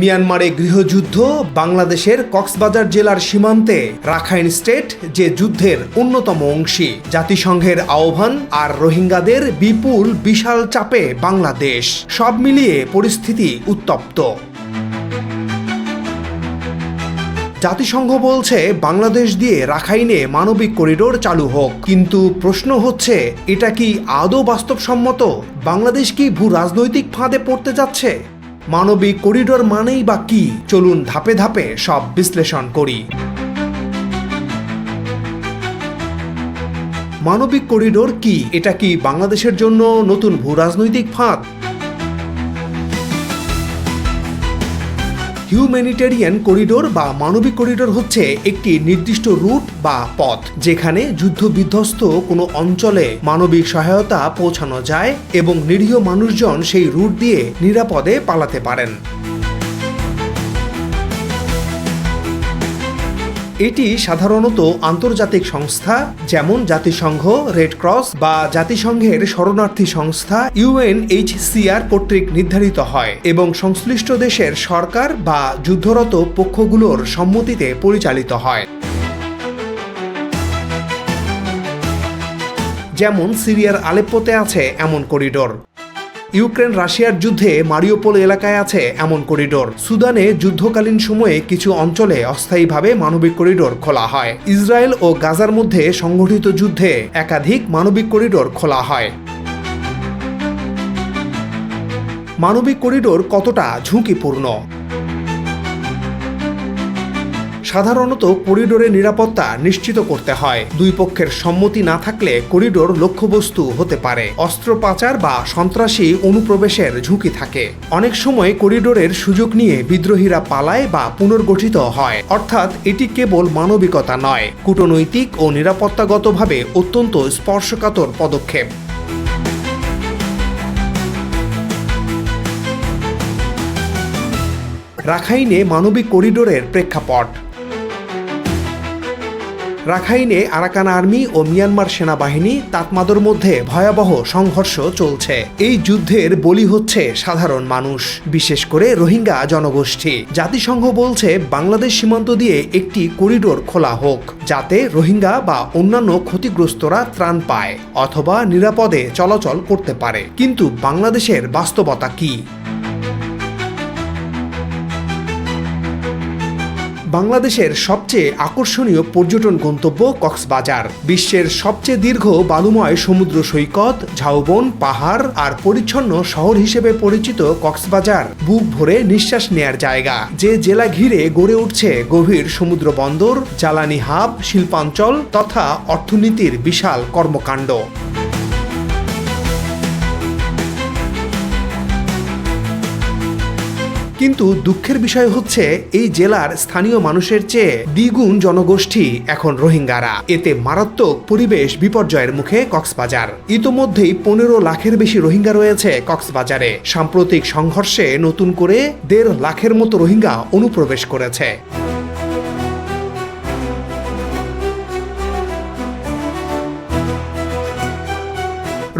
মিয়ানমারে গৃহযুদ্ধ বাংলাদেশের কক্সবাজার জেলার সীমান্তে রাখাইন স্টেট যে যুদ্ধের অন্যতম অংশী। জাতিসংঘের আহ্বান আর রোহিঙ্গাদের বিপুল বিশাল চাপে বাংলাদেশ। সব মিলিয়ে পরিস্থিতি উত্তপ্ত। জাতিসংঘ বলছে, বাংলাদেশ দিয়ে রাখাইনে মানবিক করিডোর চালু হোক। কিন্তু প্রশ্ন হচ্ছে, এটা কি আদৌ বাস্তবসম্মত? বাংলাদেশ কি ভূ রাজনৈতিক ফাঁদে পড়তে যাচ্ছে? মানবিক করিডোর মানেই বা কি? চলুন ধাপে ধাপে সব বিশ্লেষণ করি। মানবিক করিডোর কি? এটা কি বাংলাদেশের জন্য নতুন ভূ রাজনৈতিক ফাঁদ? হিউম্যানিটেরিয়ান করিডোর বা মানবিক করিডোর হচ্ছে একটি নির্দিষ্ট রুট বা পথ, যেখানে যুদ্ধ বিধ্বস্ত কোনো অঞ্চলে মানবিক সহায়তা পৌঁছানো যায় এবং নিরীহ মানুষজন সেই রুট দিয়ে নিরাপদে পালাতে পারেন। এটি সাধারণত আন্তর্জাতিক সংস্থা, যেমন জাতিসংঘ রেড ক্রস বা জাতিসংঘের শরণার্থী সংস্থা ইউএনএইচসিআর কর্তৃক নির্ধারিত হয় এবং সংশ্লিষ্ট দেশের সরকার বা যুদ্ধরত পক্ষগুলোর সম্মতিতে পরিচালিত হয়। যেমন সিরিয়ার আলেপ্পোতে আছে এমন করিডোর। ইউক্রেন রাশিয়ার যুদ্ধে মারিওপোল এলাকায় আছে এমন করিডোর। সুদানে যুদ্ধকালীন সময়ে কিছু অঞ্চলে অস্থায়ীভাবে মানবিক করিডোর খোলা হয়। ইসরায়েল ও গাজার মধ্যে সংঘটিত যুদ্ধে একাধিক মানবিক করিডোর খোলা হয়। মানবিক করিডোর কতটা ঝুঁকিপূর্ণ? সাধারণত করিডোরের নিরাপত্তা নিশ্চিত করতে হয়। দুই পক্ষের সম্মতি না থাকলে করিডোর লক্ষ্যবস্তু হতে পারে। অস্ত্র পাচার বা সন্ত্রাসী অনুপ্রবেশের ঝুঁকি থাকে। অনেক সময় করিডোরের সুযোগ নিয়ে বিদ্রোহীরা পালায় বা পুনর্গঠিত হয়। অর্থাৎ এটি কেবল মানবিকতা নয়, কূটনৈতিক ও নিরাপত্তাগতভাবে অত্যন্ত স্পর্শকাতর পদক্ষেপ। রাখাইনে মানবিক করিডোরের প্রেক্ষাপট। রাখাইনে আরাকান আর্মি ও মিয়ানমার সেনাবাহিনী তাতমাদর মধ্যে ভয়াবহ সংঘর্ষ চলছে। এই যুদ্ধের বলি হচ্ছে সাধারণ মানুষ। বিশেষ করে রোহিঙ্গা জনগোষ্ঠী। জাতিসংঘ বলছে বাংলাদেশ সীমান্ত দিয়ে একটি করিডোর খোলা হোক, যাতে রোহিঙ্গা বা অন্যান্য ক্ষতিগ্রস্তরা ত্রাণ পায়, অথবা নিরাপদে চলাচল করতে পারে। কিন্তু বাংলাদেশের বাস্তবতা কি? বাংলাদেশের সবচেয়ে আকর্ষণীয় পর্যটন গন্তব্য কক্সবাজার। বিশ্বের সবচেয়ে দীর্ঘ বালুময় সমুদ্র সৈকত, ঝাউবন, পাহাড় আর পরিচ্ছন্ন শহর হিসেবে পরিচিত কক্সবাজার। বুক ভরে নিঃশ্বাস নেয়ার জায়গা। যে জেলা ঘিরে গড়ে উঠছে গভীর সমুদ্র বন্দর, জ্বালানি হাব, শিল্পাঞ্চল তথা অর্থনীতির বিশাল কর্মকাণ্ড। কিন্তু দুঃখের বিষয় হচ্ছে, এই জেলার স্থানীয় মানুষের চেয়ে দ্বিগুণ জনগোষ্ঠী এখন রোহিঙ্গারা। এতে মারাত্মক পরিবেশ বিপর্যয়ের মুখে কক্সবাজার। ইতোমধ্যেই পনেরো লাখের বেশি রোহিঙ্গা রয়েছে কক্সবাজারে। সাম্প্রতিক সংঘর্ষে নতুন করে দেড় লাখের মতো রোহিঙ্গা অনুপ্রবেশ করেছে।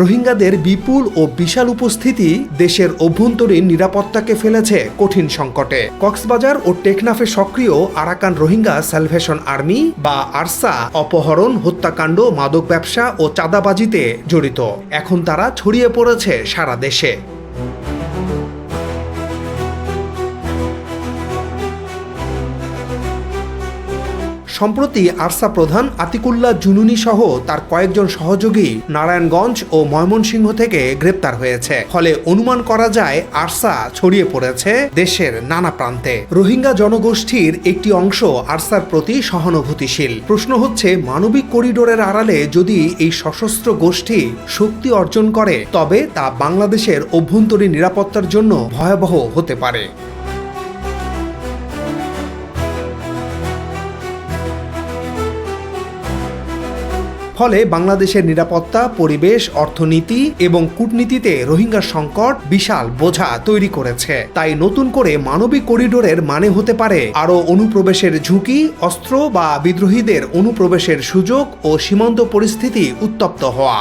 রোহিঙ্গাদের বিপুল ও বিশাল উপস্থিতি দেশের অভ্যন্তরীণ নিরাপত্তাকে ফেলেছে কঠিন সংকটে। কক্সবাজার ও টেকনাফে সক্রিয় আরাকান রোহিঙ্গা স্যালভেশন আর্মি বা আরসা অপহরণ, হত্যাকাণ্ড, মাদক ব্যবসা ও চাঁদাবাজিতে জড়িত। এখন তারা ছড়িয়ে পড়েছে সারা দেশে। সম্প্রতি আরসা প্রধান আতিকুল্লাহ জুনুনি সহ তার কয়েকজন সহযোগী নারায়ণগঞ্জ ও ময়মনসিংহ থেকে গ্রেপ্তার হয়েছে। ফলে অনুমান করা যায় আরসা ছড়িয়ে পড়েছে দেশের নানা প্রান্তে। রোহিঙ্গা জনগোষ্ঠীর একটি অংশ আরসার প্রতি সহানুভূতিশীল। প্রশ্ন হচ্ছে, মানবিক করিডোরের আড়ালে যদি এই সশস্ত্র গোষ্ঠী শক্তি অর্জন করে, তবে তা বাংলাদেশের অভ্যন্তরীণ নিরাপত্তার জন্য ভয়াবহ হতে পারে। ফলে বাংলাদেশের নিরাপত্তা, পরিবেশ, অর্থনীতি এবং কূটনীতিতে রোহিঙ্গা সংকট বিশাল বোঝা তৈরি করেছে। তাই নতুন করে মানবিক করিডোরের মানে হতে পারে আরও অনুপ্রবেশের ঝুঁকি, অস্ত্র বা বিদ্রোহীদের অনুপ্রবেশের সুযোগ ও সীমান্ত পরিস্থিতি উত্তপ্ত হওয়া।